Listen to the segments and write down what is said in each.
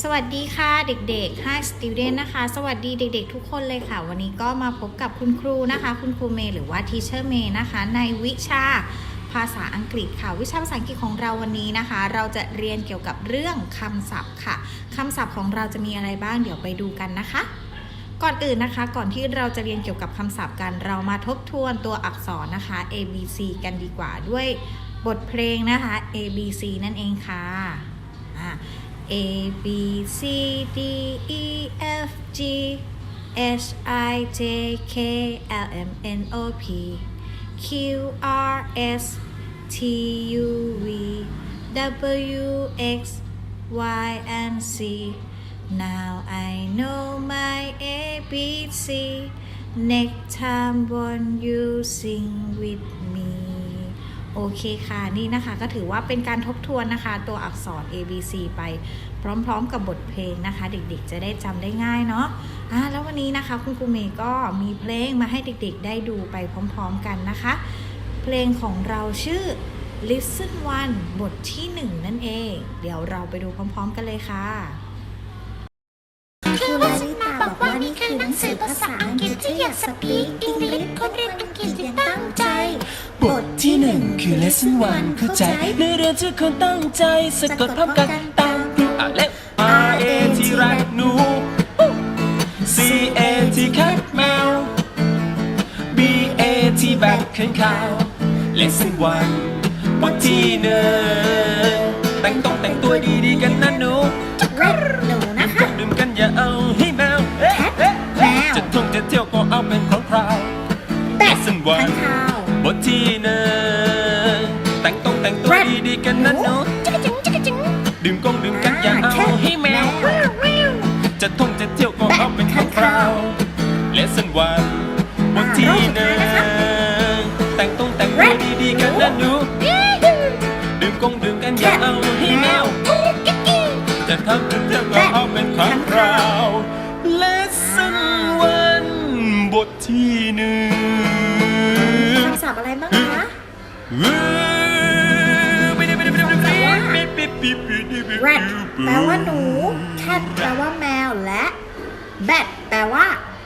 สวัสดีค่ะเด็กๆ Hi student นะคะ สวัสดีเด็กๆ ทุกคนเลยค่ะ วันนี้ก็มาพบกับคุณครูนะคะ คุณครูเมย์หรือว่า Teacher เมย์นะคะ ในวิชาภาษาอังกฤษค่ะ วิชาภาษาอังกฤษของเราวันนี้นะคะ เราจะเรียนเกี่ยวกับเรื่องคำศัพท์ค่ะคำศัพท์ของเราจะมีอะไรบ้างเดี๋ยวไปดูกันนะคะ ก่อนอื่นนะคะ ก่อนที่เราจะเรียนเกี่ยวกับคำศัพท์กัน เรามาทบทวนตัวอักษรนะคะ A B C กันดีกว่าด้วยบทเพลงนะคะ A B C นั่นเองค่ะ A B C D E F G H I J K L M N O P Q R S T U V W X Y and Z. Now I know my ABC Next time won't you sing with me โอเคค่ะนี่นะคะก็ถือว่าเป็นการทบทวนนะคะ ตัวอักษร A B C ไปพร้อมๆกับบทเพลงนะคะ เด็กๆ จะได้จำได้ง่ายเนาะอ่าแล้ววันนี้นะคะคุณครูเมย์ก็มีเพลงมาให้เด็กๆ ได้ดูไปพร้อมๆกันนะคะ เพลงของเราชื่อ Listen One บทที่ 1 นั่นเอง เดี๋ยวเราไปดูพร้อมๆกันเลยค่ะครูลาลิตาบอกว่านี่คือหนังสือภาษาอังกฤษที่อยากสปีกอังกฤษคนเรียนอังกฤษอย่างตั้งใจ บทที่หนึ่งคือ lesson one เข้าใจเนื้อเรียนทุกคนตั้งใจสะกดพร้อมกันตามครูอะเล็บ R A ที่รักหนู C A ที่แคทแมว B A ที่แบกขันขาว lesson one บทที่หนึ่งแต่งต้องแต่งตัวดีๆกันนะหนูเร็ดหนูนะคะดื่มกันอย่าเอาให้แมวเอ๊ะเอ๊ะแมวจะท่องจะเที่ยวก็เอาเป็นของคราวแบก lesson ขัน one ขาวบ ทที่หนึ่งแต่งต้องแต่งตัวแรดดีๆกันนะหนูจักรจังจักรจังดื่มกงดื่มกันอย่าเอาให้แมว จะท่องจะเที่ยวก็เอาเป็นของคราว lesson one บทที่หนึ่งแต่งต้องแต่งตัวดีๆกันนะหนูดื่มกงดื่มกันอย่าเอาให้แมวจะทำ rat แปลว่าหนู cat แปลว่าแมว และ bat แปลว่า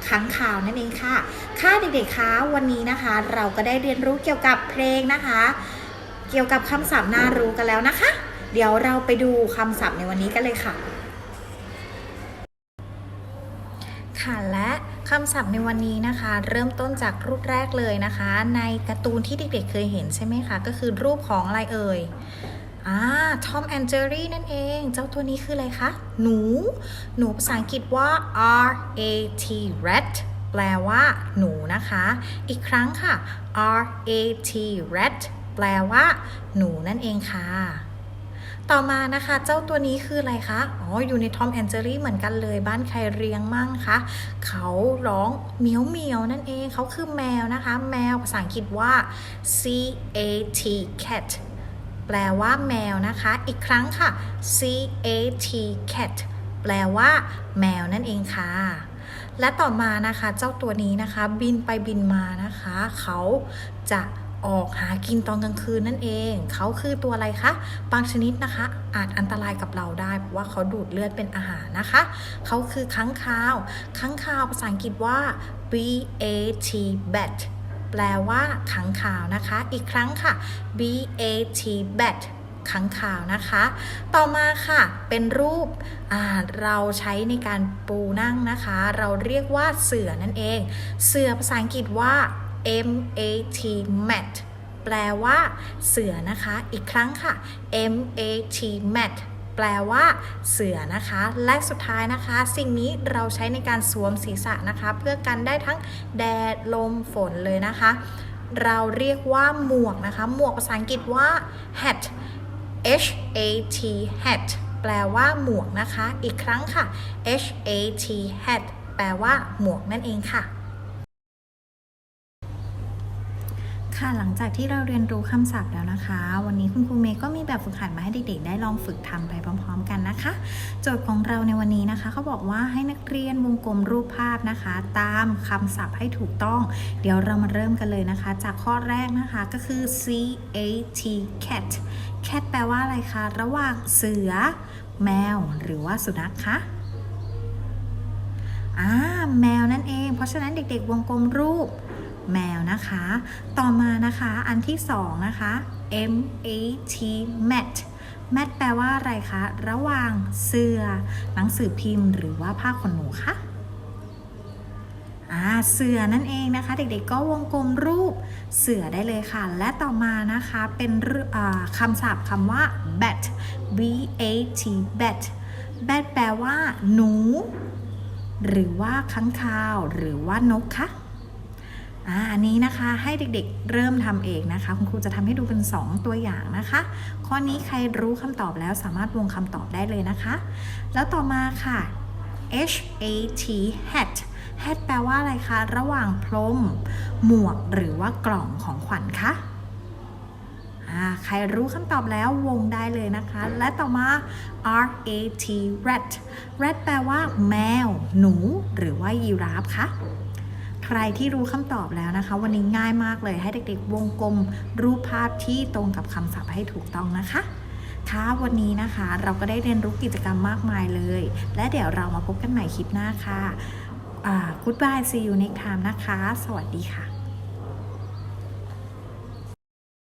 ขังข่าวนั่นเองค่ะ ค่ะเด็กๆคะวันนี้นะคะ เราก็ได้เรียนรู้เกี่ยวกับเพลงนะคะ เกี่ยวกับคำศัพท์น่ารู้กันแล้วนะคะ เดี๋ยวเราไปดูคำศัพท์ในวันนี้กันเลยค่ะ ค่ะและ คำศัพท์ในวันนี้นะคะ เริ่มต้นจากรูปแรกเลยนะคะ ในการ์ตูนที่เด็กๆเคยเห็นใช่ไหมคะ ก็คือรูปของอะไรเอ่ยอ่าทอมแอนเจอรี่นั่นเอง เจ้าตัวนี้คืออะไรคะ หนู หนูภาษาอังกฤษว่า R A T rat แปลว่า หนูนะคะ อีกครั้งค่ะ R A T rat แปลว่า หนูนั่นเองค่ะ ต่อมานะคะเจ้าตัวนี้คืออะไรคะ อ๋อ อยู่ในทอมแอนเจอรี่เหมือนกันเลย บ้านใครเลี้ยงมั่งคะ เขาร้องเมียวเมียวนั่นเอง เขาคือแมวนะคะ แมวภาษาอังกฤษว่า C A T cat แปลว่าแมวนะคะ อีกครั้งค่ะ C A T cat แปลว่า แมวนั่นเองค่ะและต่อมานะคะเจ้าตัวนี้นะคะ บินไปบินมานะคะ เขาจะ ออกหากินตอนกลางคืนนั่นเอง เขาคือตัวอะไรคะ บางชนิดนะคะ อาจอันตรายกับเราได้ เพราะว่าเขาดูดเลือดเป็นอาหารนะคะ เขาคือค้างคาว ค้างคาวภาษาอังกฤษว่า B A T bat แปลว่าค้างคาวนะคะ อีกครั้งค่ะ B A T bat ค้างคาวนะคะ ต่อมาค่ะ เป็นรูปเราใช้ในการปูนั่งนะคะ เราเรียกว่าเสือนั่นเอง เสือภาษาอังกฤษว่า M A T mat แปลว่าเสือนะคะ อีกครั้งค่ะ M A T mat แปลว่าเสือนะคะ และสุดท้ายนะคะ สิ่งนี้เราใช้ในการสวมศีรษะนะคะ เพื่อกันได้ทั้งแดดลมฝนเลยนะคะ เราเรียกว่าหมวกนะคะ หมวกภาษาอังกฤษว่า hat H A T hat แปลว่าหมวกนะคะ อีกครั้งค่ะ H A T hat แปลว่าหมวกนั่นเองค่ะ ค่ะหลังจากที่เราเรียนรู้คำศัพท์แล้วนะคะ วันนี้คุณครูเมย์ก็มีแบบฝึกหัดมาให้เด็กๆ ได้ลองฝึกทำไปพร้อมๆ กันนะคะ โจทย์ของเราในวันนี้นะคะเขาบอกว่าให้นักเรียนวงกลมรูปภาพนะคะ ตามคำศัพท์ให้ถูกต้อง เดี๋ยวเรามาเริ่มกันเลยนะคะ จากข้อแรกนะคะก็คือ C A T cat cat แปลว่าอะไรคะ ระหว่างเสือ แมว หรือว่าสุนัขคะอ่าแมวนั่นเอง เพราะฉะนั้นเด็กๆ วงกลมรูป แมวนะคะ ต่อมานะคะอันที่สองนะคะ M A T mat mat แปลว่าอะไรคะ ระหว่างเสื้อหนังสือพิมพ์หรือว่าผ้าขนหนูคะอ่าเสือนั่นเองนะคะ เด็กๆก็วงกลมรูปเสือได้เลยค่ะ และต่อมานะคะเป็นคำศัพท์คำว่า bat b a t bat bat แปลว่า หนู หรือว่าค้างคาว หรือว่านกคะ อันนี้นะคะให้เด็กๆเริ่มทำเองนะคะ คุณครูจะทำให้ดูเป็น 2 ตัวอย่างนะคะ ข้อนี้ใครรู้คำตอบแล้วสามารถวงคำตอบได้เลยนะคะ แล้วต่อมาค่ะ H A T hat hat แปลว่าอะไรคะ ระหว่างพรม หมวกหรือว่ากล่องของขวัญคะใครรู้คำตอบแล้ววงได้เลยนะคะ และต่อมา R A T rat rat แปลว่า แมว หนู หรือว่ายีราฟคะ ใครที่รู้คำตอบแล้วนะคะ วันนี้ง่ายมากเลยให้เด็กๆ วงกลม รูปภาพที่ตรงกับคำศัพท์ให้ถูกต้องนะคะค่ะวันนี้นะคะเราก็ได้เรียนรู้กิจกรรมมากมายเลย และเดี๋ยวเรามาพบกันใหม่คลิปหน้าค่ะ goodbye see you next time นะคะ สวัสดีค่ะ